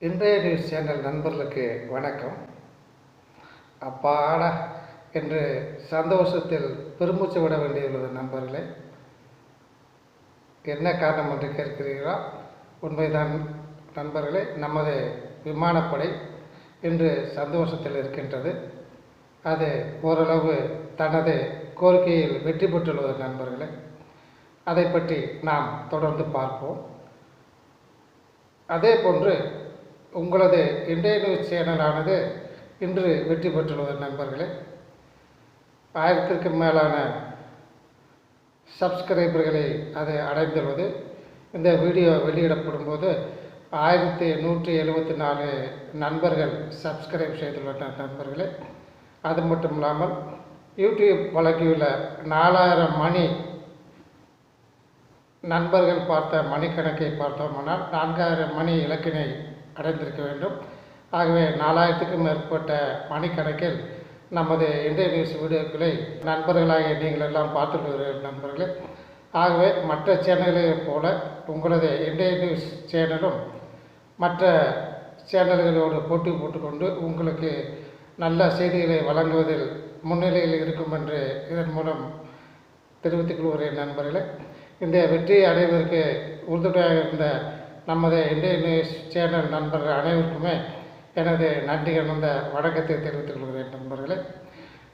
இன்றைய news channel நண்பர்களுக்கு வணக்கம். அப்பாடா என்று சந்தோஷத்தில் பெருமூச்சு விட வேண்டியுள்ளது நண்பர்களே. என்ன காரணம் என்று கேட்கிறீர்களா? உண்மைதான் நண்பர்களே நமது விமானப்படை இன்று சந்தோஷத்தில் இருக்கின்றது. அது ஓரளவு தனது கோரிக்கையில் வெற்றி பெற்றுள்ளது நண்பர்களே. அதை பற்றி நாம் தொடர்ந்து பார்ப்போம். அதே போன்று உங்களது இந்திய நியூஸ் சேனலானது இன்று வெற்றி பெற்றுள்ளது நண்பர்களே. ஆயிரத்திற்கும் மேலான சப்ஸ்கிரைபர்களை அது அடைந்துள்ளது. இந்த வீடியோ வெளியிடப்படும் போது ஆயிரத்தி நூற்றி எழுபத்தி நாலு நண்பர்கள் சப்ஸ்கிரைப் செய்துள்ள நண்பர்களே. அது மட்டும் இல்லாமல் யூடியூப் வழங்கியுள்ள நாலாயிரம் மணி நண்பர்கள் பார்த்த மணிக்கணக்கை பார்த்தோமானால் நான்காயிரம் மணி இலக்கினை அடைந்திருக்க வேண்டும். ஆகவே நாலாயிரத்துக்கும் மேற்பட்ட மணிக்கணக்கில் நமது இந்திய நியூஸ் வீடியோக்களை நண்பர்களாக நீங்கள் எல்லாம் பார்த்துள்ளீர்கள் நண்பர்களே. ஆகவே மற்ற சேனல்களைப் போல உங்களது இந்திய நியூஸ் சேனலும் மற்ற சேனல்களோடு போட்டி போட்டுக்கொண்டு உங்களுக்கு நல்ல செய்திகளை வழங்குவதில் முன்னிலையில் இருக்கும் என்று இதன் மூலம் தெரிவித்துக் கொள்கிறேன் நண்பர்களே. இந்த வெற்றியை அடைவதற்கு உறுதுணையாக இருந்த நமது இந்திய நியூஸ் சேனல் நண்பர்கள் அனைவருக்குமே எனது நன்றி கலந்த வணக்கத்தை தெரிவித்துக் கொள்கிறேன் நண்பர்களே.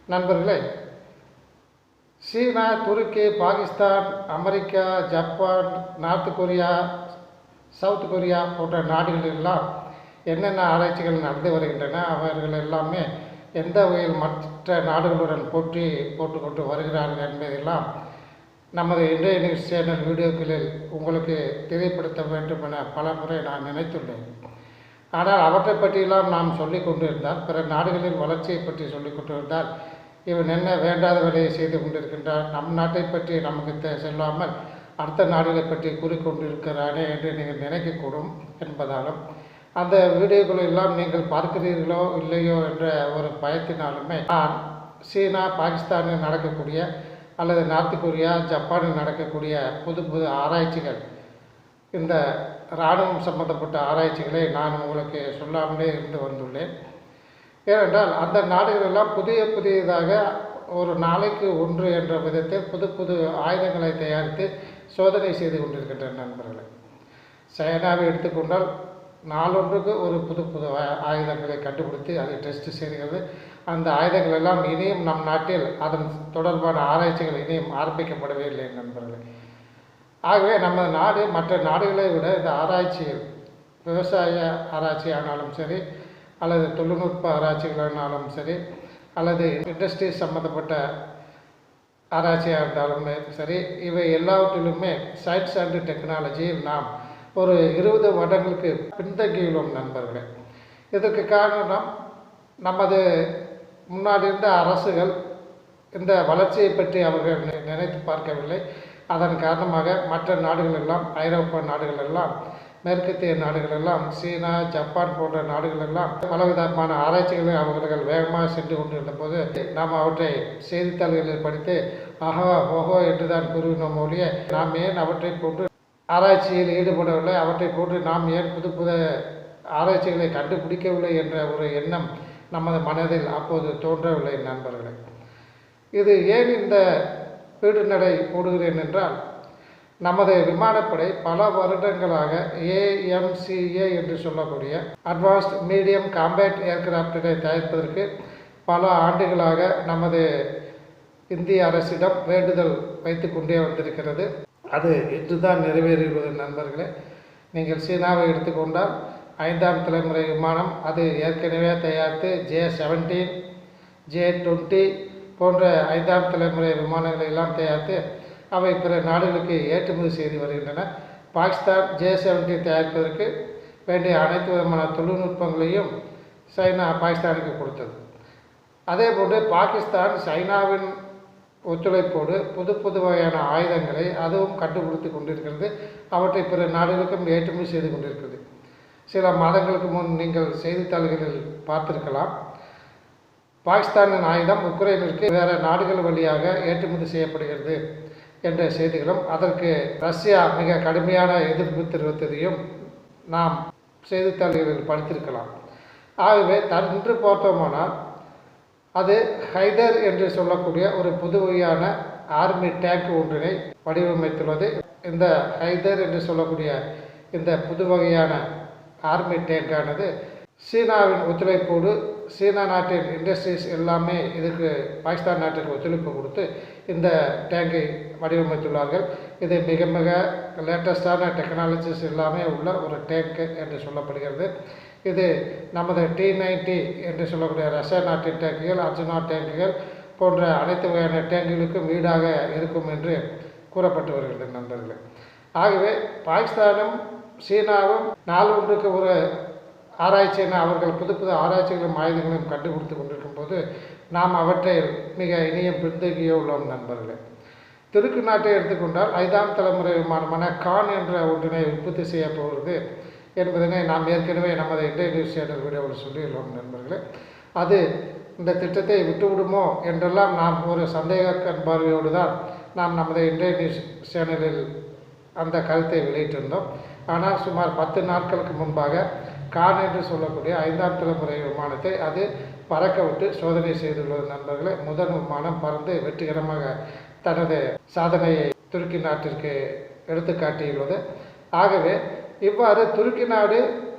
நண்பர்களே சீனா துருக்கி Pakistan America Japan North Korea South Korea போன்ற நாடுகளெல்லாம் என்னென்ன ஆராய்ச்சிகள் நடந்து வருகின்றன அவர்கள் எல்லாமே எந்த வகையில் மற்ற நாடுகளுடன் போட்டி போட்டுக்கொண்டு வருகிறார்கள் என்பதெல்லாம் நமது இன்றைய நியூஸ் சேனல் வீடியோக்களில் உங்களுக்கு தெரியப்படுத்த வேண்டும் என பல முறை நான் நினைத்துள்ளேன். ஆனால் அவற்றை பற்றியெல்லாம் நாம் சொல்லிக் கொண்டிருந்தால் பிற நாடுகளின் வளர்ச்சியை பற்றி சொல்லிக் கொண்டிருந்தால் இவன் என்ன வேண்டாத வேலையை செய்து கொண்டிருக்கின்றான் நம் நாட்டை பற்றி நமக்கு செல்லாமல் அடுத்த நாடுகளை பற்றி கூறிக்கொண்டிருக்கிறானே என்று நீங்கள் நினைக்கக்கூடும் என்பதாலும் அந்த வீடியோக்களை எல்லாம் நீங்கள் பார்க்கிறீர்களோ இல்லையோ என்ற ஒரு பயத்தினாலுமே நான் சீனா பாகிஸ்தானில் நடக்கக்கூடிய அல்லது நார்த் கொரியா ஜப்பானில் நடக்கக்கூடிய புது புது ஆராய்ச்சிகள். இந்த இராணுவம் சம்பந்தப்பட்ட ஆராய்ச்சிகளை நான் உங்களுக்கு சொல்லாமலே இருந்து வந்துள்ளேன். ஏனென்றால் அந்த நாடுகளெல்லாம் புதிய புதியதாக ஒரு நாளைக்கு ஒன்று என்ற விதத்தில் புது புது ஆயுதங்களை தயாரித்து சோதனை செய்து கொண்டிருக்கின்றன நண்பர்களே. சைனாவை எடுத்துக்கொண்டால் நாளொன்றுக்கு ஒரு புது புது ஆயுதங்களை கண்டுபிடித்து அதை டெஸ்ட் செய்கிறது. அந்த ஆயுதங்கள் எல்லாம் இனியும் நம் நாட்டில் அதன் தொடர்பான ஆராய்ச்சிகள் இனியும் ஆரம்பிக்கப்படவே இல்லை நண்பர்களே. ஆகவே நம்ம நாடு மற்ற நாடுகளை விட இந்த ஆராய்ச்சியில் விவசாய ஆராய்ச்சி ஆனாலும் சரி அல்லது தொழில்நுட்ப ஆராய்ச்சிகளானாலும் சரி அல்லது இண்டஸ்ட்ரி சம்மந்தப்பட்ட ஆராய்ச்சியாக இருந்தாலும் சரி இவை எல்லாவற்றிலுமே சயின்ஸ் அண்ட் டெக்னாலஜியில் நாம் ஒரு இருபது வருடங்களுக்கு பின்தங்கியுள்ளோம் நண்பர்களே. இதற்கு காரணம் நமது முன்னாடி இருந்த அரசுகள் இந்த வளர்ச்சியை பற்றி அவர்கள் நினைத்து பார்க்கவில்லை. அதன் காரணமாக மற்ற நாடுகள் எல்லாம் ஐரோப்பா நாடுகள் எல்லாம் மேற்கத்திய நாடுகள் எல்லாம் சீனா ஜப்பான் போன்ற நாடுகள் எல்லாம் பலவிதமான ஆராய்ச்சிகளை அவர்கள் வேகமாக சென்று கொண்டிருந்த போது நாம் அவற்றை செய்தித்தாள்களில் படித்து ஆஹா ஓஹோ என்றுதான் கூறினோம் ஒழிய நாம் ஏன் அவற்றை போன்று ஆராய்ச்சியில் ஈடுபடவில்லை அவற்றை போன்று நாம் ஏன் புது புது ஆராய்ச்சிகளை கண்டுபிடிக்கவில்லை என்ற ஒரு எண்ணம் நமது மனதில் அப்போது தோன்றவில்லை நண்பர்களே. இது ஏன் இந்த பீடுநடை போடுகிறேன் என்றால் நமது விமானப்படை பல வருடங்களாக ஏஎம்சிஏ என்று சொல்லக்கூடிய அட்வான்ஸ்ட் மீடியம் காம்பேட் ஏர்கிராஃப்டினை தயாரிப்பதற்கு பல ஆண்டுகளாக நமது இந்திய அரசிடம் வேண்டுதல் வைத்து கொண்டே வந்திருக்கிறது. அது இன்று தான் நிறைவேறுகிறது நண்பர்களே. நீங்கள் சீனாவை எடுத்துக்கொண்டால் ஐந்தாம் தலைமுறை விமானம் அது ஏற்கனவே தயாரித்து ஜே செவன்டீன் ஜே டுவெண்ட்டி போன்ற ஐந்தாம் தலைமுறை விமானங்களை எல்லாம் தயாரித்து அவை பிற நாடுகளுக்கு ஏற்றுமதி செய்து வருகின்றன. பாகிஸ்தான் ஜே செவன்டீன் தயாரிப்பதற்கு வேண்டிய அனைத்து விதமான தொழில்நுட்பங்களையும் சைனா பாகிஸ்தானுக்கு கொடுத்தது. அதே போன்று பாகிஸ்தான் சைனாவின் ஒத்துழைப்போடு புது புது வகையான ஆயுதங்களை அதுவும் கண்டுபிடித்து கொண்டிருக்கிறது. அவற்றை பிற நாடுகளுக்கும் ஏற்றுமதி செய்து கொண்டிருக்கிறது. சில மாதங்களுக்கு முன் நீங்கள் செய்தித்தாள்களில் பார்த்திருக்கலாம். பாகிஸ்தானின் ஆயுதம் உக்ரைனிற்கு வேறு நாடுகள் வழியாக ஏற்றுமதி செய்யப்படுகிறது என்ற செய்திகளும் அதற்கு ரஷ்யா மிக கடுமையான எதிர்ப்பு தெரிவித்ததையும் நாம் செய்தித்தாள்களில் படித்திருக்கலாம். ஆகவே தன்று பார்த்தோமானால் அது ஹைதர் என்று சொல்லக்கூடிய ஒரு புது வகையான ஆர்மி டேங்க் ஒன்றினை வடிவமைத்துள்ளது. இந்த ஹைதர் என்று சொல்லக்கூடிய இந்த புது வகையான ஆர்மி டேங்கானது சீனாவின் ஒத்துழைப்போடு சீனா நாட்டின் இண்டஸ்ட்ரீஸ் எல்லாமே இதுக்கு பாகிஸ்தான் நாட்டுக்கு ஒத்துழைப்பு கொடுத்து இந்த டேங்கை வடிவமைத்துள்ளார்கள். இது மிக மிக லேட்டஸ்டான டெக்னாலஜிஸ் எல்லாமே உள்ள ஒரு டேங்க் என்று சொல்லப்படுகிறது. இது நமது டி நைன்டி என்று சொல்லக்கூடிய ரஷ்யா நாட்டின் டேங்குகள் அர்ஜுனா டேங்குகள் போன்ற அனைத்து வகையான டேங்குகளுக்கும் ஈடாக இருக்கும் என்று கூறப்பட்டு வருகிறது நண்பர்களே. ஆகவே பாகிஸ்தானும் சீனாவும் நாள் ஒன்றுக்கு ஒரு ஆராய்ச்சி என அவர்கள் புது புது ஆராய்ச்சிகளும் ஆயுதங்களையும் கண்டுபிடித்து கொண்டிருக்கும் போது நாம் அவற்றை மிக இனியம் பின்தங்கியே உள்ளோம் நண்பர்களே. துருக்கு நாட்டை எடுத்துக்கொண்டால் ஐந்தாம் தலைமுறை விமானமான கான் என்ற ஒன்றினை உற்பத்தி செய்ய போகிறது என்பதனை நாம் ஏற்கனவே நமது இன்றைய நியூஸ் சேனல் வீடியோவில் சொல்லியுள்ளோம் நண்பர்களே. அது இந்த திட்டத்தை விட்டுவிடுமோ என்றெல்லாம் நாம் ஒரு சந்தேக கண் பார்வையோடு தான் நாம் நமது இன்றைய நியூஸ் சேனலில் அந்த கருத்தை வெளியிட்டிருந்தோம். ஆனால் சுமார் பத்து நாட்களுக்கு முன்பாக கான் என்று சொல்லக்கூடிய ஐந்தாம் தலைமுறை விமானத்தை அது பறக்க விட்டு சோதனை செய்துள்ளது நண்பர்களை முதல் விமானம் பறந்து வெற்றிகரமாக தனது சாதனையை துருக்கி நாட்டிற்கு எடுத்து காட்டியுள்ளது. ஆகவே இவ்வாறு துருக்கி நாடு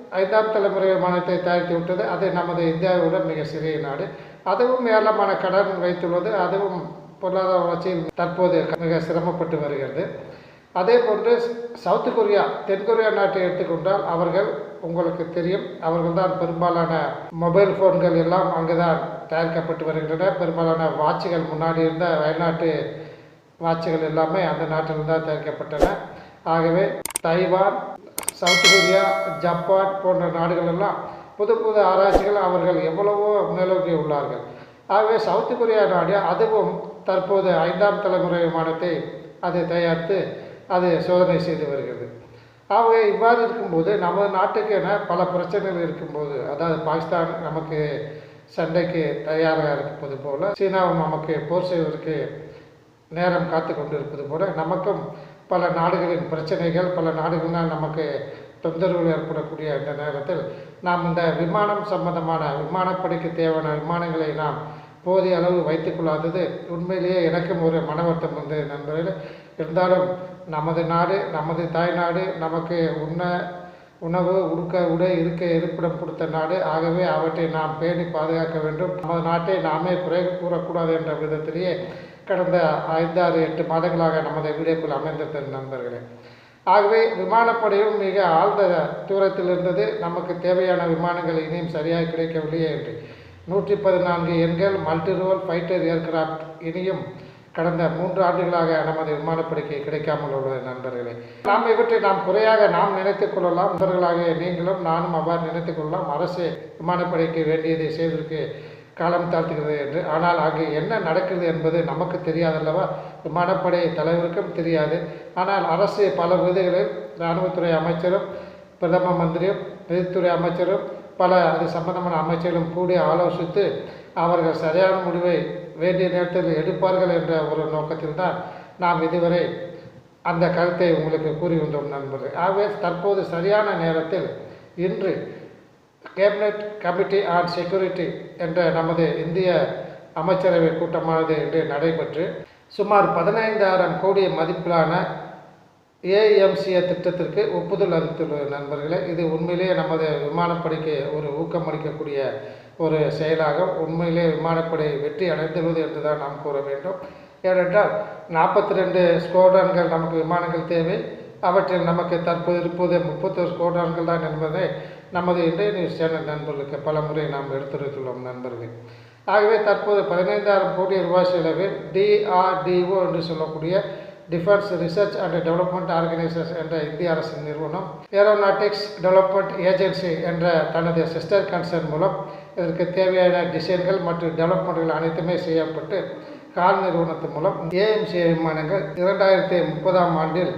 ஐந்தாம் தலைமுறை விமானத்தை தயாரித்து விட்டது. அது நமது இந்தியாவோட மிக சிறிய நாடு. அதுவும் ஏராளமான கடன் வைத்துள்ளது. அதுவும் பொருளாதார வளர்ச்சியில் தற்போது மிக சிரமப்பட்டு வருகிறது. அதே போன்று சவுத் கொரியா தென்கொரியா நாட்டை எடுத்துக்கொண்டால் அவர்கள் உங்களுக்கு தெரியும். அவர்கள்தான் பெரும்பாலான மொபைல் ஃபோன்கள் எல்லாம் அங்குதான் தயாரிக்கப்பட்டு வருகின்றன. பெரும்பாலான வாட்சுகள் முன்னாடி இருந்த வயல்நாட்டு வாட்சுகள் எல்லாமே அந்த நாட்டில் தான் தயாரிக்கப்பட்டன. ஆகவே தைவான் சவுத் கொரியா ஜப்பான் போன்ற நாடுகள் எல்லாம் புது புது ஆராய்ச்சிகள் அவர்கள் எவ்வளவோ மேலோக்கி உள்ளார்கள். ஆகவே சவுத் கொரியா நாடு அதுவும் தற்போது ஐந்தாம் தலைமுறை விமானத்தை அது தயாரித்து அது சோதனை செய்து வருகிறது. ஆகவே இவ்வாறு இருக்கும்போது நமது நாட்டுக்கென பல பிரச்சனைகள் இருக்கும்போது அதாவது பாகிஸ்தான் நமக்கு சண்டைக்கு தயாராக இருப்பது போல் சீனாவும் நமக்கு போர் செய்வதற்கு நேரம் காத்து கொண்டிருப்பது போல நமக்கும் பல நாடுகளின் பிரச்சனைகள் பல நாடுகளால் நமக்கு தொந்தரவுகள் ஏற்படக்கூடிய இந்த நேரத்தில் நாம் இந்த விமானம் சம்பந்தமான விமானப்படைக்கு தேவையான விமானங்களை நாம் போதிய அளவு வைத்துக்கொள்ளாதது உண்மையிலேயே எனக்கும் ஒரு மனவர்த்தம் வந்து வந்தது நண்பர்களே. இருந்தாலும் நமது நாடு நமது தாய்நாடு நமக்கு உண்ண உணவு உடுக்க உடை இருக்க இருப்பிடம் கொடுத்த நாடு. ஆகவே அவற்றை நாம் பேணி பாதுகாக்க வேண்டும். நமது நாட்டை நாமே குறை கூறக்கூடாது என்ற விதத்திலேயே கடந்த ஐந்தாறு எட்டு மாதங்களாக நமது வீடியோக்குள் அமைந்திருந்த நண்பர்களே. ஆகவே விமானப்படையும் மிக ஆழ்ந்த தூரத்தில் இருந்தது. நமக்கு தேவையான விமானங்கள் இனியும் சரியாக கிடைக்கவில்லையே என்று. நூற்றி பதினான்கு எண்கள் மல்டி ரோல் ஃபைட்டர் ஏர்கிராஃப்ட் இனியும் கடந்த மூன்று ஆண்டுகளாக நமது விமானப்படைக்கு கிடைக்காமல் உள்ளது நண்பர்களே நாம் இவற்றை நாம் குறையாக நாம் நினைத்துக் கொள்ளலாம். நண்பர்களாக நீங்களும் நானும் அவ்வாறு நினைத்துக் கொள்ளலாம். அரசு விமானப்படைக்கு வேண்டியதை செய்வதற்கு காலம் தாழ்த்துகிறது என்று. ஆனால் அங்கு என்ன நடக்கிறது என்பது நமக்கு தெரியாதல்லவா? விமானப்படை தலைவருக்கும் தெரியாது. ஆனால் அரசு பல விருதுகளில் இராணுவத்துறை அமைச்சரும் பிரதம மந்திரியும் நிதித்துறை அமைச்சரும் பல அது சம்பந்தமான அமைச்சர்களும் கூடி ஆலோசித்து அவர்கள் சரியான முடிவை வேண்டிய நேரத்தில் எடுப்பார்கள் என்ற ஒரு நோக்கத்தில் தான் நாம் இதுவரை அந்த கருத்தை உங்களுக்கு கூறி வந்தோம் நண்பர்கள். ஆகவே தற்போது சரியான நேரத்தில் இன்று கேபினட் கமிட்டி ஆன் செக்யூரிட்டி என்ற நமது இந்திய அமைச்சரவை கூட்டமானது இன்று நடைபெற்று சுமார் பதினைந்தாயிரம் கோடி மதிப்பிலான ஏஎம்சிஏ திட்டத்திற்கு ஒப்புதல் அளித்துள்ள நண்பர்களே இது உண்மையிலேயே நமது விமானப்படைக்கு ஒரு ஊக்கமளிக்கக்கூடிய ஒரு செயலாகும். உண்மையிலே விமானப்படை வெற்றி அடைந்துள்ளது என்று தான் நாம் கூற வேண்டும். ஏனென்றால் நாற்பத்தி ரெண்டு ஸ்கோடான்கள் நமக்கு விமானங்கள் தேவை. அவற்றில் நமக்கு தற்போது இருப்பது முப்பத்தொரு ஸ்கோடான்கள் தான் என்பதை நமது இந்திய நியூஸ் சேனல் நண்பர்களுக்கு பல முறை நாம் எடுத்துரைத்துள்ளோம் நண்பர்கள். ஆகவே தற்போது பதினைந்தாயிரம் கோடி ரூபாய் செலவில் டிஆர்டிஓ என்று சொல்லக்கூடிய defence research and development organisation என்ற இந்திய அரசின் நிறுவனம். ஏரோநாட்டிக்ஸ் டெவலப்மெண்ட் ஏஜென்சி என்ற தனது சிஸ்டர் கன்சர்ன் மூலம் இதற்கு தேவையான டிசைன்கள் மற்றும் டெவலப்மெண்ட்கள் அனைத்துமே செய்யப்பட்டு கால் நிறுவனத்தின் மூலம் ஏஎம்சி விமானங்கள் இரண்டாயிரத்தி முப்பதாம் ஆண்டில்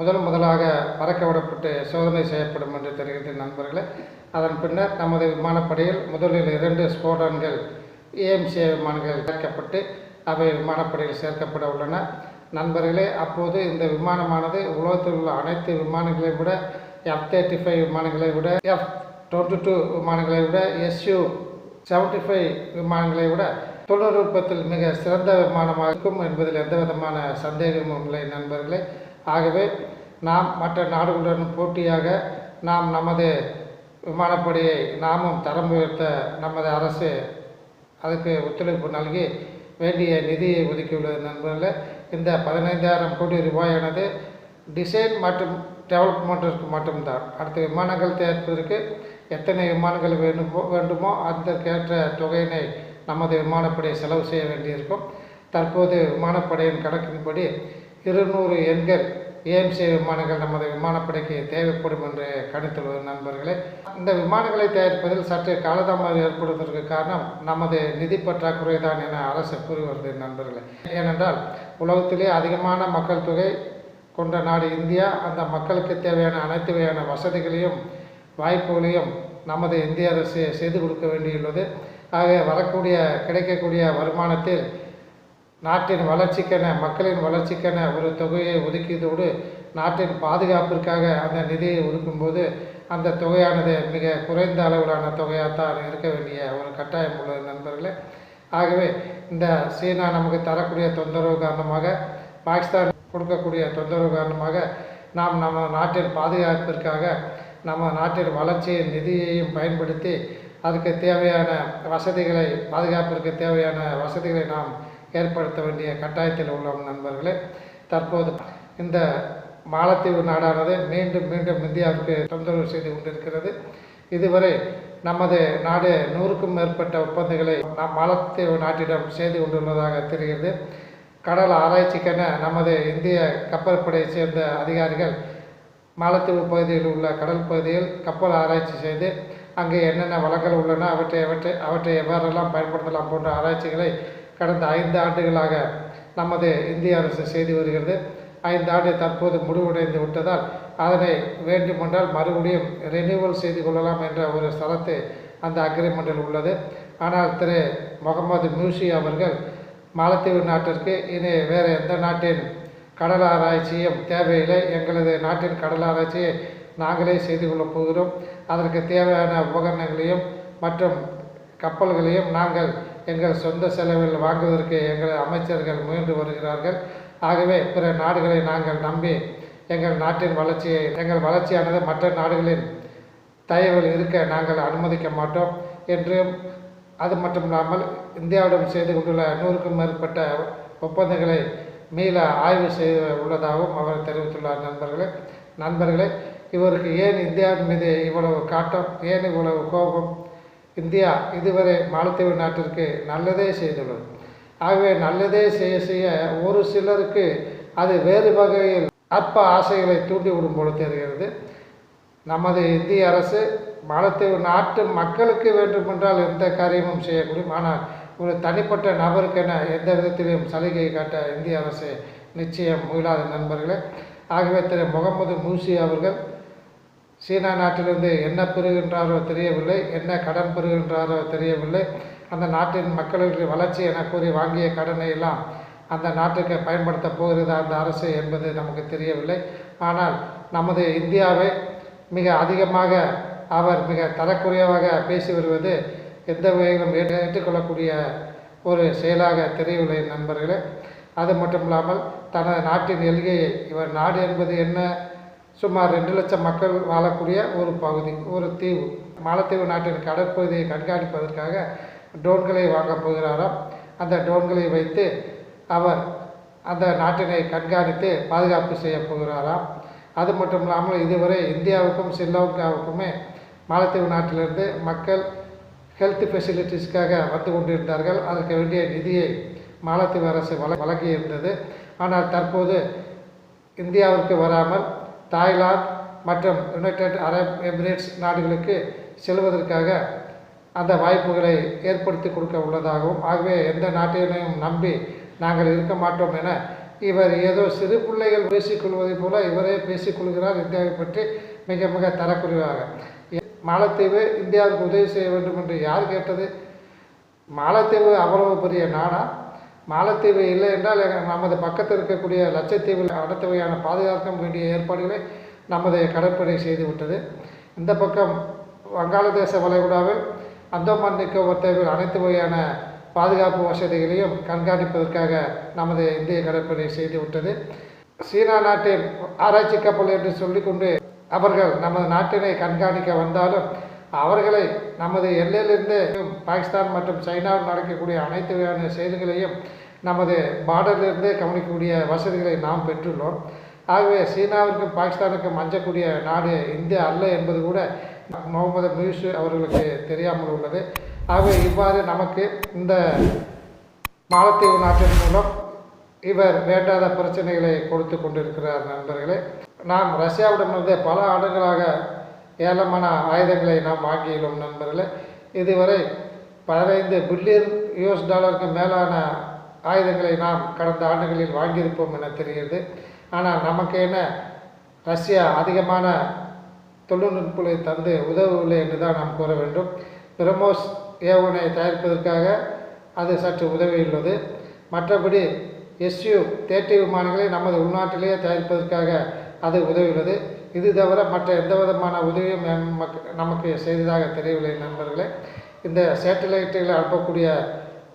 முதல் முதலாக பறக்க விடப்பட்டு சோதனை செய்யப்படும் என்று தெரிகிறது நண்பர்களே. அதன் பின்னர் நமது விமானப்படையில் முதலில் இரண்டு ஸ்கோடன்கள் ஏஎம்சி விமானங்கள் சேர்க்கப்பட்டு அவை விமானப்படையில் சேர்க்கப்பட உள்ளன. நண்பர்களே அப்போது இந்த விமானமானது உலகத்தில் உள்ள அனைத்து விமானங்களை விட எஃப் தேர்ட்டி ஃபைவ் விமானங்களை விட எஃப் டுவெண்ட்டி டூ விமானங்களை விட எஸ்யூ செவன்ட்டி ஃபைவ் விமானங்களை விட தொழில்நுட்பத்தில் மிக சிறந்த விமானமாக இருக்கும் என்பதில் எந்த விதமான சந்தேகமும் இல்லை நண்பர்களே. ஆகவே நாம் மற்ற நாடுகளுடன் போட்டியாக நாம் நமது விமானப்படையை நாமும் தரம் உயர்த்த நமது அரசு அதுக்கு ஒத்துழைப்பு நல்கி வேண்டிய நிதியை ஒதுக்கியுள்ளது நண்பர்களே. இந்த பதினைந்தாயிரம் கோடி ரூபாயானது டிசைன் மற்றும் டெவலப்மெண்ட்டிற்கு மட்டும்தான். அடுத்த விமானங்கள் தயாரிப்பதற்கு எத்தனை விமானங்கள் வேண்டுமோ வேண்டுமோ அதற்கேற்ற தொகையினை நமது விமானப்படை செலவு செய்ய வேண்டியிருக்கும். தற்போது விமானப்படையின் கணக்கின்படி இருநூறு எண்கள் ஏஎம்சி விமானங்கள் நமது விமானப்படைக்கு தேவைப்படும் என்று கணித்துள்ள நண்பர்களே. இந்த விமானங்களை தயாரிப்பதில் சற்று காலதாமதம் ஏற்படுவதற்கு காரணம் நமது நிதி பற்றாக்குறை தான் என அரசு கூறி வருது நண்பர்களே. ஏனென்றால் உலகத்திலே அதிகமான மக்கள் தொகை கொண்ட நாடு இந்தியா. அந்த மக்களுக்கு தேவையான அனைத்து வகையான வசதிகளையும் வாய்ப்புகளையும் நமது இந்திய அரசு செய்து கொடுக்க வேண்டியுள்ளது. ஆகவே வரக்கூடிய கிடைக்கக்கூடிய வருமானத்தில் நாட்டின் வளர்ச்சிக்கென மக்களின் வளர்ச்சிக்கென ஒரு தொகையை ஒதுக்கியதோடு நாட்டின் பாதுகாப்பிற்காக அந்த நிதியை ஒதுக்கும்போது அந்த தொகையானது மிக குறைந்த அளவிலான தொகையாக தான் இருக்க வேண்டிய ஒரு கட்டாயம் உள்ளது நண்பர்களே. ஆகவே இந்த சீனா நமக்கு தரக்கூடிய தொந்தரவு காரணமாக பாகிஸ்தான் கொடுக்கக்கூடிய தொந்தரவு காரணமாக நாம் நம்ம நாட்டின் பாதுகாப்பிற்காக நம்ம நாட்டின் வளர்ச்சியின் நிதியையும் பயன்படுத்தி அதுக்கு தேவையான வசதிகளை பாதுகாப்பிற்கு தேவையான வசதிகளை நாம் ஏற்படுத்த வேண்டிய கட்டாயத்தில் உள்ளோம் நண்பர்களே. தற்போது இந்த மாலத்தீவு நாடானது மீண்டும் மீண்டும் இந்தியாவுக்கு தொந்தரவு செய்து கொண்டிருக்கிறது. இதுவரை நமது நாடு நூறுக்கும் மேற்பட்ட ஒப்பந்தங்களை நம் மாலத்தீவு நாட்டிடம் செய்து கொண்டுள்ளதாக தெரிகிறது. கடல் ஆராய்ச்சிக்கென நமது இந்திய கப்பற்படையைச் சேர்ந்த அதிகாரிகள் மாலத்தீவு பகுதியில் உள்ள கடல் பகுதியில் கப்பல் ஆராய்ச்சி செய்து அங்கே என்னென்ன வளங்கள் உள்ளன அவற்றை அவற்றை அவற்றை எவ்வாறெல்லாம் பயன்படுத்தலாம் போன்ற ஆராய்ச்சிகளை கடந்த ஐந்து ஆண்டுகளாக நமது இந்திய அரசு செய்து வருகிறது. ஐந்து ஆண்டு தற்போது முடிவடைந்து விட்டதால் அதனை வேண்டுமென்றால் மறுபடியும் ரெனியூவல் செய்து கொள்ளலாம் என்ற ஒரு ஸ்தலத்தை அந்த அக்ரிமெண்டில் உள்ளது. ஆனால் திரு. முகமது மியூசி அவர்கள் மாலத்தீவு நாட்டிற்கு இனி வேறு எந்த நாட்டின் கடல் ஆராய்ச்சியும் தேவையில்லை. எங்களது நாட்டின் கடல் ஆராய்ச்சியை நாங்களே செய்து கொள்ளப் போகிறோம். அதற்கு தேவையான உபகரணங்களையும் மற்றும் கப்பல்களையும் நாங்கள் எங்கள் சொந்த செலவில் வாங்குவதற்கு எங்கள் அமைச்சர்கள் முயன்று வருகிறார்கள். ஆகவே பிற நாடுகளை நாங்கள் நம்பி எங்கள் நாட்டின் வளர்ச்சியை எங்கள் வளர்ச்சியானது மற்ற நாடுகளின் தயவில் இருக்க நாங்கள் அனுமதிக்க மாட்டோம் என்றும் அது மட்டும் இல்லாமல் இந்தியாவிடம் செய்து கொண்டுள்ள நூறுக்கும் மேற்பட்ட ஒப்பந்தங்களை மீள ஆய்வு செய்ய உள்ளதாகவும் அவர் தெரிவித்துள்ளார் நண்பர்களே. நண்பர்களே இவருக்கு ஏன் இந்தியாவின் மீது இவ்வளவு காட்டம் ஏன் இவ்வளவு கோபம்? இந்தியா இதுவரை மாலத்தீவு நாட்டிற்கு நல்லதே செய்துள்ளது. ஆகவே நல்லதே செய்ய செய்ய ஒரு சிலருக்கு அது வேறு வகையில் அற்ப ஆசைகளை தூண்டிவிடும் போல தெரிகிறது. நமது இந்திய அரசு மாலத்தீவு நாட்டு மக்களுக்கு வேண்டுமென்றால் எந்த காரியமும் செய்யக்கூடும் ஆனால் ஒரு தனிப்பட்ட நபருக்கென எந்த விதத்திலும் சலுகை காட்ட இந்திய அரசு நிச்சயம் முயலாத நண்பர்களே. ஆகவே திரு முகமது மூசி அவர்கள் சீனா நாட்டிலிருந்து என்ன பெறுகின்றாரோ தெரியவில்லை என்ன கடன் பெறுகின்றாரோ தெரியவில்லை. அந்த நாட்டின் மக்களுக்கு வளர்ச்சி என கூறி வாங்கிய கடனை எல்லாம் அந்த நாட்டுக்கு பயன்படுத்த போகிறது அந்த அரசு என்பது நமக்கு தெரியவில்லை. ஆனால் நமது இந்தியாவை மிக அதிகமாக அவர் மிக தரக்குறைவாக பேசி வருவது எந்த வகையிலும் ஏற்று ஏற்றுக்கொள்ளக்கூடிய ஒரு செயலாக தெரியவில்லை நண்பர்களே. அது மட்டும் இல்லாமல் தனது நாட்டின் எல்கையை இவர் நாடு என்பது என்ன? சுமார் ரெண்டு லட்சம் மக்கள் வாழக்கூடிய ஒரு பகுதி ஒரு தீவு. மாலத்தீவு நாட்டின் கடற்பகுதியை கண்காணிப்பதற்காக ட்ரோன்களை வாங்கப் போகிறாராம். அந்த ட்ரோன்களை வைத்து அவர் அந்த நாட்டினை கண்காணித்து பாதுகாப்பு செய்ய போகிறாராம். அது மட்டும் இல்லாமல் இதுவரை இந்தியாவுக்கும் ஸ்ரீலங்காவுக்குமே மாலத்தீவு நாட்டிலிருந்து மக்கள் ஹெல்த் ஃபெசிலிட்டிஸ்க்காக வந்து கொண்டிருந்தார்கள். அதற்கு வேண்டிய நிதியை மாலத்தீவு அரசு வழ வழங்கியிருந்தது. ஆனால் தற்போது இந்தியாவிற்கு வராமல் தாய்லாந்து மற்றும் யுனைடெட் அரப் எமிரேட்ஸ் நாடுகளுக்கு செல்வதற்காக அந்த வாய்ப்புகளை ஏற்படுத்தி கொடுக்க உள்ளதாகவும் ஆகவே எந்த நாட்டினையும் நம்பி நாங்கள் இருக்க மாட்டோம் என இவர் ஏதோ சிறு பிள்ளைகள் பேசிக்கொள்வதைப் போல இவரே பேசிக்கொள்கிறார் இந்தியாவை பற்றி மிக மிக தரக்குறைவாக. மாலத்தீவு இந்தியாவுக்கு உதவி செய்ய வேண்டும் என்று யார் கேட்டது? மாலத்தீவு அவ்வளவு பெரிய நாடா? மாலத்தீவு இல்லை என்றால் நமது பக்கத்தில் இருக்கக்கூடிய லட்சத்தீவில் அடுத்த வகையான பாதுகாக்க வேண்டிய ஏற்பாடுகளை நமது கடற்படை செய்துவிட்டது இந்த பக்கம் வங்காளதேச வளைகுடாவில் அந்தமான் நிக்கோபர் தீவில் அனைத்து வகையான பாதுகாப்பு வசதிகளையும் கண்காணிப்பதற்காக நமது இந்திய கடற்படை செய்துவிட்டது சீனா நாட்டின் ஆராய்ச்சி கப்பல் என்று சொல்லிக்கொண்டு அவர்கள் நமது நாட்டினை கண்காணிக்க வந்தாலும் அவர்களை நமது எல்லையிலிருந்து பாகிஸ்தான் மற்றும் சைனாவில் நடக்கக்கூடிய அனைத்து வகையான செய்திகளையும் நமது பார்டரிலிருந்து கவனிக்கக்கூடிய வசதிகளை நாம் பெற்றுள்ளோம். ஆகவே சீனாவிற்கும் பாகிஸ்தானுக்கும் அஞ்சக்கூடிய நாடு இந்தியா அல்ல என்பது கூட முகமது மியூசு அவர்களுக்கு தெரியாமல் உள்ளது. ஆகவே இவ்வாறு நமக்கு இந்த மாலத்தீவு நாட்டின் மூலம் இவர் வேண்டாத பிரச்சனைகளை கொடுத்து கொண்டிருக்கிறார் நண்பர்களே. நாம் ரஷ்யாவிடமிருந்து பல ஆண்டுகளாக ஏலமான ஆயுதங்களை நாம் வாங்கியுள்ளோம் நண்பர்களே. இதுவரை பதினைந்து பில்லியன் யூஎஸ் டாலருக்கு மேலான ஆயுதங்களை நாம் கடந்த ஆண்டுகளில் வாங்கியிருப்போம் என தெரிகிறது. ஆனால் நமக்கு என்ன ரஷ்யா அதிகமான தொழில்நுட்பங்களை தந்து உதவவில்லை என்று தான் நாம் கூற வேண்டும். பிரமோஸ் ஏவனை தயாரிப்பதற்காக அது சற்று உதவியுள்ளது. மற்றபடி எஸ்யூ தேர்ட்டி விமானங்களை நமது உள்நாட்டிலேயே தயாரிப்பதற்காக அது உதவியுள்ளது. இது தவிர மற்ற எந்த விதமான உதவியும் நமக்கு நமக்கு செய்ததாக தெரியவில்லை நண்பர்களே. இந்த சேட்டலைட்டுகளை அனுப்பக்கூடிய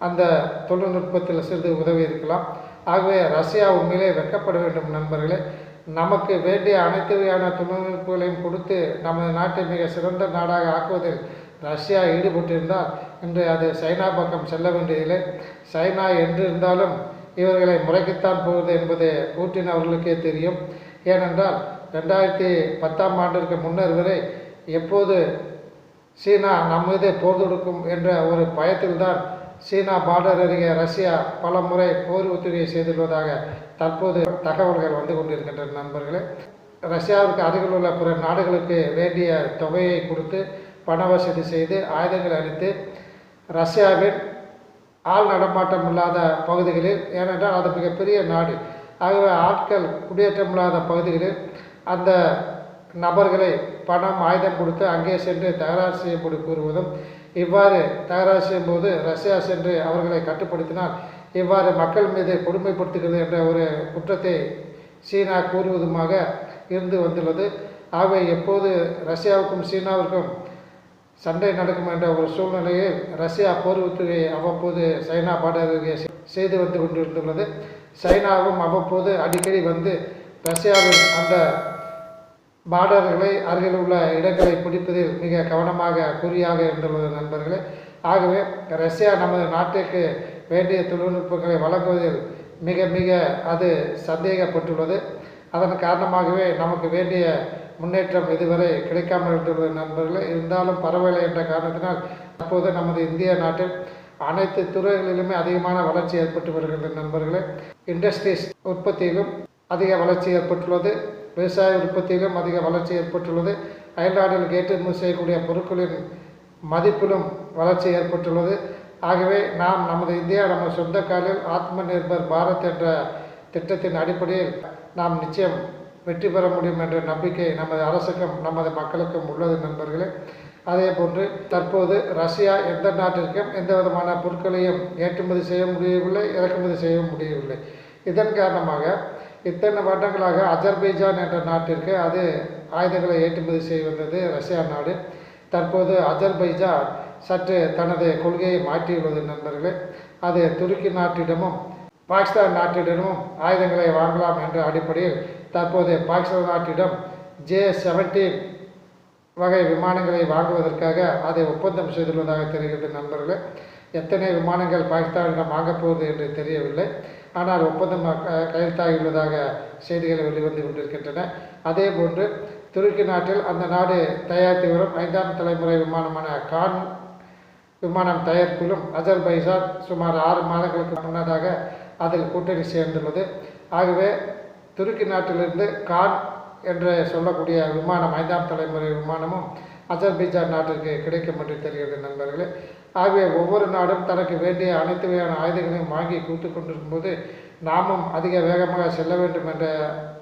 அந்த தொழில்நுட்பத்தில் சிறிது உதவி இருக்கலாம். ஆகவே ரஷ்யா உண்மையிலே வெட்கப்பட வேண்டும் நண்பர்களே. நமக்கு வேண்டிய அனைத்து வகையான தொழில்நுட்பங்களையும் கொடுத்து நமது நாட்டை மிக சிறந்த நாடாக ஆக்குவதில் ரஷ்யா ஈடுபட்டிருந்தால் இன்று அது சைனா பக்கம் செல்ல வேண்டியதில்லை. சைனா என்று இருந்தாலும் இவர்களை முறைக்குத்தான் போவது என்பது பூட்டின் அவர்களுக்கே தெரியும். ஏனென்றால் ரெண்டாயிரத்தி பத்தாம் ஆண்டிற்கு முன்னர் வரை எப்போது சீனா நம் மீது போர் தொடுக்கும் என்ற ஒரு பயத்தில்தான் சீனா பார்டர் அருகே ரஷ்யா பல முறை போர் ஒத்துழையை செய்துள்ளதாக தற்போது தகவல்கள் வந்து கொண்டிருக்கின்றன நண்பர்களே. ரஷ்யாவிற்கு அருகில் உள்ள பிற நாடுகளுக்கு வேண்டிய தொகையை கொடுத்து பண வசதி செய்து ஆயுதங்கள் அளித்து ரஷ்யாவின் ஆள் நடமாட்டம் இல்லாத பகுதிகளில் ஏனென்றால் அது மிகப்பெரிய நாடு. ஆகவே ஆட்கள் குடியேற்றம் இல்லாத பகுதிகளில் அந்த நபர்களை பணம் ஆயுதம் கொடுத்து அங்கே சென்று தகராறு செய்யப்படி கூறுவதும் இவ்வாறு தகராறு செய்யும்போது ரஷ்யா சென்று அவர்களை கட்டுப்படுத்தினால் இவ்வாறு மக்கள் மீது கொடுமைப்படுத்துகிறது என்ற ஒரு குற்றத்தை சீனா கூறுவதுமாக இருந்து வந்துள்ளது. ஆகவே எப்போது ரஷ்யாவுக்கும் சீனாவிற்கும் சண்டை நடக்கும் என்ற ஒரு சூழ்நிலையில் ரஷ்யா போர் ஒத்திகை அவ்வப்போது சைனா பார்டர் செய்து வந்து கொண்டிருந்துள்ளது. சைனாவும் அவ்வப்போது அடிக்கடி வந்து ரஷ்யாவின் அந்த பார்டர்களை அருகில் உள்ள இடங்களை பிடிப்பதில் மிக கவனமாக குறியாக இருந்துள்ளது நண்பர்களே. ஆகவே ரஷ்யா நமது நாட்டிற்கு வேண்டிய தொழில்நுட்பங்களை வழங்குவதில் மிக மிக அது சந்தேகப்பட்டுள்ளது. அதன் காரணமாகவே நமக்கு வேண்டிய முன்னேற்றம் இதுவரை கிடைக்காமல் இருந்துள்ளது நண்பர்களே. இருந்தாலும் பரவாயில்லை என்ற காரணத்தினால் அப்போது நமது இந்திய நாட்டில் அனைத்து துறைகளிலுமே அதிகமான வளர்ச்சி ஏற்பட்டு வருகின்ற நண்பர்களே. இண்டஸ்ட்ரீஸ் உற்பத்தியிலும் அதிக வளர்ச்சி ஏற்பட்டுள்ளது. விவசாய உற்பத்தியிலும் அதிக வளர்ச்சி ஏற்பட்டுள்ளது. அயல்நாடுகளுக்கு ஏற்றுமதி செய்யக்கூடிய பொருட்களின் மதிப்பிலும் வளர்ச்சி ஏற்பட்டுள்ளது. ஆகவே நாம் நமது இந்தியா நமது சொந்த காலில் ஆத்ம நிர்பர் பாரத் என்ற திட்டத்தின் அடிப்படையில் நாம் நிச்சயம் வெற்றி பெற முடியும் என்ற நம்பிக்கை நமது அரசுக்கும் நமது மக்களுக்கும் உள்ளது நண்பர்களே. அதே போன்று தற்போது ரஷ்யா எந்த நாட்டிற்கும் எந்த விதமான பொருட்களையும் ஏற்றுமதி செய்ய முடியவில்லை இறக்குமதி செய்ய முடியவில்லை. இதன் காரணமாக இத்தனை வருடங்களாக அஜர்பைஜான் என்ற நாட்டிற்கு அது ஆயுதங்களை ஏற்றுமதி செய்ய வந்தது ரஷ்யா நாடு. தற்போது அஜர்பைஜான் சற்று தனது கொள்கையை மாற்றியுள்ளது நண்பர்களே. அது துருக்கி நாட்டிடமும் பாகிஸ்தான் நாட்டிடமும் ஆயுதங்களை வாங்கலாம் என்ற அடிப்படையில் தற்போது பாகிஸ்தான் நாட்டிடம் ஜே செவன்டீன் வகை விமானங்களை வாங்குவதற்காக அதை ஒப்பந்தம் செய்துள்ளதாக தெரிகிறது நண்பர்களே எத்தனை விமானங்கள் பாகிஸ்தானிடம் வாங்கப்போகுது என்று தெரியவில்லை. ஆனால் ஒப்பந்தம் கையெழுத்தாகியுள்ளதாக செய்திகள் வெளிவந்து கொண்டிருக்கின்றன. அதே போன்று துருக்கி நாட்டில் அந்த நாடு தயாரித்து வரும் ஐந்தாம் தலைமுறை விமானமான கான் விமானம் தயாரிப்பிலும் அஜர்பைசான் சுமார் ஆறு மாதங்களுக்கு முன்னதாக அதில் கூட்டணி சேர்ந்துள்ளது. ஆகவே துருக்கி நாட்டிலிருந்து கான் என்று சொல்லக்கூடிய விமானம் ஐந்தாம் தலைமுறை விமானமும் அஜர்பைஜான் நாட்டிற்கு கிடைக்கும் என்று தெரிகிறது நண்பர்களே. ஆகவே ஒவ்வொரு நாடும் தனக்கு வேண்டிய அனைத்து வகையான ஆயுதங்களையும் வாங்கி கூட்டுக் கொண்டிருக்கும் போது நாமும் அதிக வேகமாக செல்ல வேண்டும் என்ற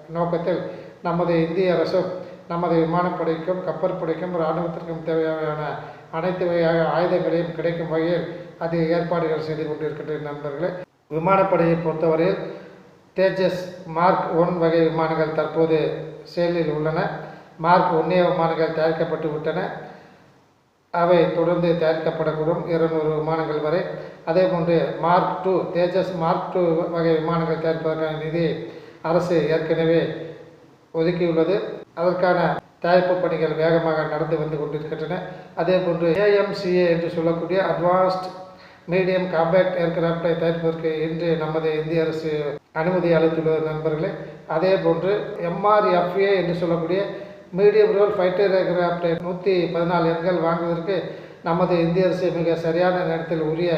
நோக்கத்தில் நமது இந்திய அரசும் நமது விமானப்படைக்கும் கப்பற்படைக்கும் இராணுவத்திற்கும் தேவையான அனைத்து வகையான ஆயுதங்களையும் கிடைக்கும் வகையில் அதிக ஏற்பாடுகள் செய்து கொண்டிருக்கின்ற நண்பர்களே. விமானப்படையை பொறுத்தவரையில் தேஜஸ் மார்க் ஒன் வகை விமானங்கள் தற்போது செயலில் உள்ளன. மார்க் ஒன்னே விமானங்கள் தயாரிக்கப்பட்டு விட்டன. அவை தொடர்ந்து தயாரிக்கப்படக்கூடும் இருநூறு விமானங்கள் வரை. அதே போன்று mark two Tejas mark two வகை விமானங்கள் தயாரிப்பதற்கான நிதி அரசு ஏற்கனவே ஒதுக்கியுள்ளது. அதற்கான தயாரிப்பு பணிகள் வேகமாக நடந்து வந்து கொண்டிருக்கின்றன. அதே போன்று ஏஎம்சிஏ என்று சொல்லக்கூடிய அட்வான்ஸ்ட் மீடியம் காம்பேக்ட் ஏர்கிராஃப்டை தயாரிப்பதற்கு இன்று நமது இந்திய அரசு அனுமதி அளித்துள்ளது நண்பர்களே. அதே போன்று எம்ஆர்எஃப்ஏ என்று சொல்லக்கூடிய மீடியம் ரோல் ஃபைட்டர் ஏர்கிராஃப்டை நூற்றி பதினாலு எண்கள் வாங்குவதற்கு நமது இந்திய அரசு மிக சரியான நேரத்தில் உரிய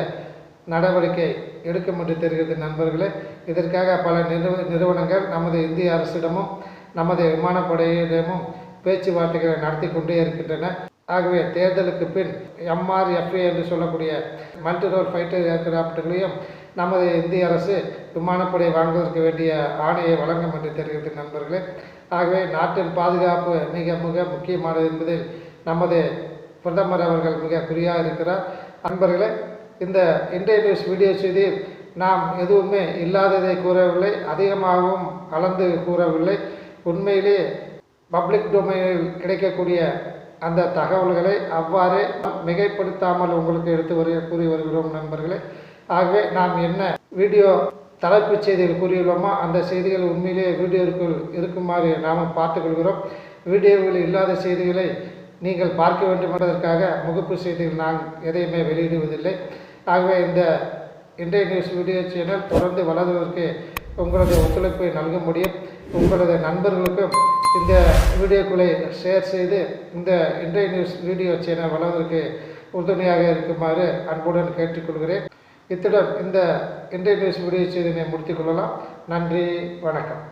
நடவடிக்கை எடுக்கும் என்று தெரிகிறது நண்பர்களே. இதற்காக பல நிறுவ நிறுவனங்கள் நமது இந்திய அரசிடமும் நமது விமானப்படையிடமும் பேச்சுவார்த்தைகளை நடத்தி கொண்டே இருக்கின்றன. ஆகவே தேர்தலுக்கு பின் எம்ஆர்எஃப்ஏ என்று சொல்லக்கூடிய மல்டி ரோல் ஃபைட்டர் ஏர்கிராஃப்ட்களையும் நமது இந்திய அரசு விமானப்படை வாங்குவதற்கு வேண்டிய ஆணையை வழங்கும் என்று தெரிகிறது நண்பர்களே ஆகவே நாட்டின் பாதுகாப்பு மிக மிக முக்கியமானது என்பதில் நமது பிரதமர் அவர்கள் மிக குறியாக இருக்கிறார். நண்பர்களே இந்த இன்றைய நியூஸ் வீடியோ செய்தியில் நாம் எதுவுமே இல்லாததை கூறவில்லை அதிகமாகவும் கலந்து கூறவில்லை. உண்மையிலே பப்ளிக் டொமைனில் கிடைக்கக்கூடிய அந்த தகவல்களை அவ்வாறே மிகைப்படுத்தாமல் உங்களுக்கு எடுத்து வரு கூறி வருகிறோம் நண்பர்களே. ஆகவே நாம் என்ன வீடியோ தலைப்புச் செய்திகள் கூறியுள்ளோமோ அந்த செய்திகள் உண்மையிலேயே வீடியோவுக்குள் இருக்குமாறு நாம் பார்த்துக்கொள்கிறோம். வீடியோவில் இல்லாத செய்திகளை நீங்கள் பார்க்க வேண்டும் என்பதற்காக முகப்பு செய்திகள் நான் எதையுமே வெளியிடுவதில்லை. ஆகவே இந்த இன்றைய நியூஸ் வீடியோ சேனல் தொடர்ந்து வளர்வதற்கு உங்களது ஒத்துழைப்பை நல்க முடியும். உங்களது நண்பர்களுக்கும் இந்த வீடியோக்களை ஷேர் செய்து இந்த இன்றைய நியூஸ் வீடியோ சேனல் வளர்வதற்கு உறுதுணையாக இருக்குமாறு அன்புடன் கேட்டுக்கொள்கிறேன். இத்துடன் இந்த இன்றைய நியூஸ் வீடியோ செய்தினை முடித்துக் கொள்ளலாம். நன்றி வணக்கம்.